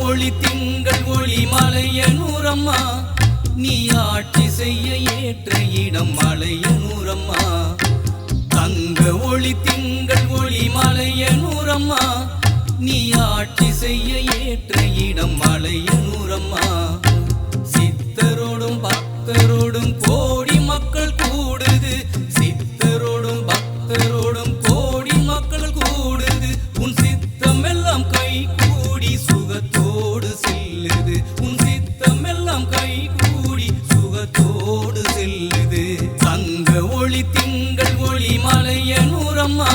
ஒளி திங்கள் ஒளி மலையனூரம்மா நீ ஆட்சி செய்ய ஏற்ற இடம் மலையனூரம்மா தங்க ஒளி திங்கள் ஒளி மலையனூரம்மா நீ ஆட்சி செய்ய ஏற்ற இடம் மலையனூரம்மா சொல்லுது. தங்க ஒளி திங்கள் ஒளி மலையனூரம்மா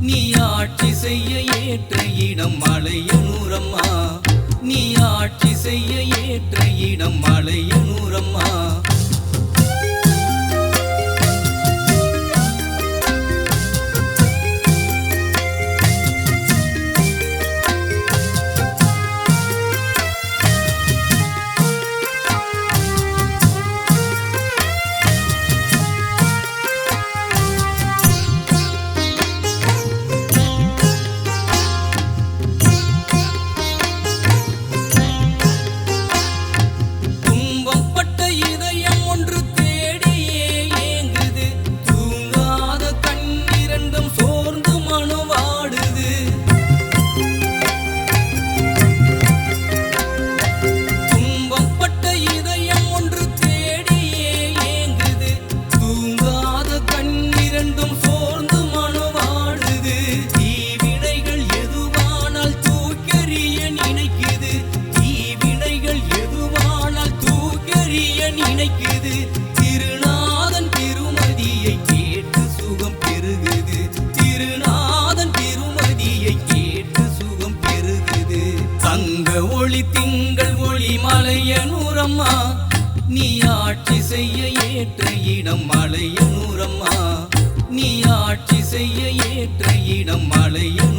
நீ ஆட்சி செய்ய ஏற்ற இடம் மலையனூரம்மா நீ ஆட்சி செய்ய ஏற்ற இடம் மலையனூரம்மா நினைக்குது திருநாதன் திருமதியை கேட்டு சுகம் பெருகுது திருநாதன் திருமதியை கேட்டு சுகம் பெருகுது தங்க ஒளி திங்கள் ஒளி மலையனூரம்மா நீ ஆட்சி செய்ய ஏற்ற இடம் மலையனூரம்மா நீ ஆட்சி செய்ய ஏற்ற இடம் மலையனூரம்மா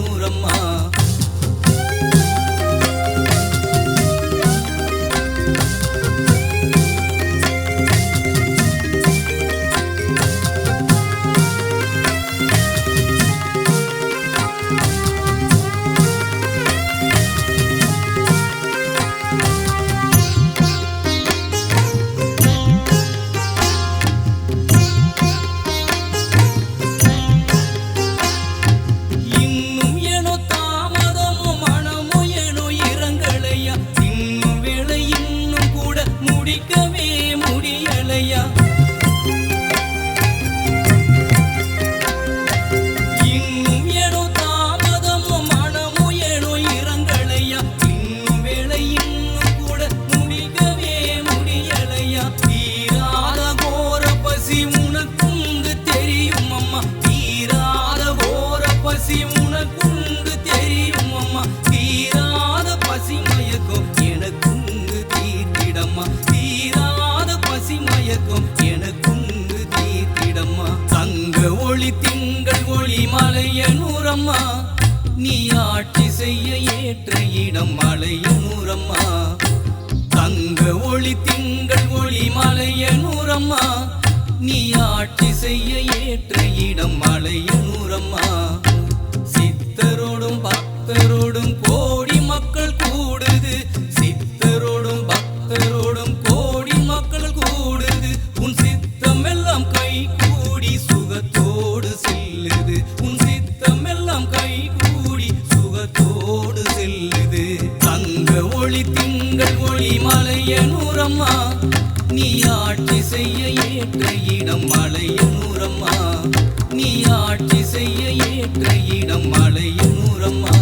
பசி உனக்குண்டு தெரியும் அம்மா. தீராத கோர பசி உனக்குண்டு தெரியும் அம்மா. தீராத பசி மயக்கம் எனக்குண்டு தீர்த்திடம்மா. தீராத பசி மயக்கம் எனக்குண்டு தீர்த்திடம்மா. தங்க ஒளி திங்கள் ஒளி மலைய நூறம்மா. நீ ஆட்சி செய்ய ஏற்ற இடம் மலைய நூறம்மா. தங்க ஒளி திங்கள் ஒளி மலைய நூறம்மா. நீ ஆட்சி செய்ய ஏற்ற இடம் மலையனூரம்மா சித்தரோடும் பக்தரோடும் கோடி மக்கள் கூடுது. சித்தரோடும் பக்தரோடும் கோடி மக்கள் கூடுது. உன் சித்தம் எல்லாம் கை கூடி சுகத்தோடு செல்லுது. உன் சித்தம் எல்லாம் கை கூடி சுகத்தோடு செல்லுது. தங்க ஒளி திங்கள் ஒளி மலையனூரம்மா. நீ ஆட்சி செய்ய ஏற்ற ஆட்சி செய்ய ஏற்ற இடம் மலையனூரம்மா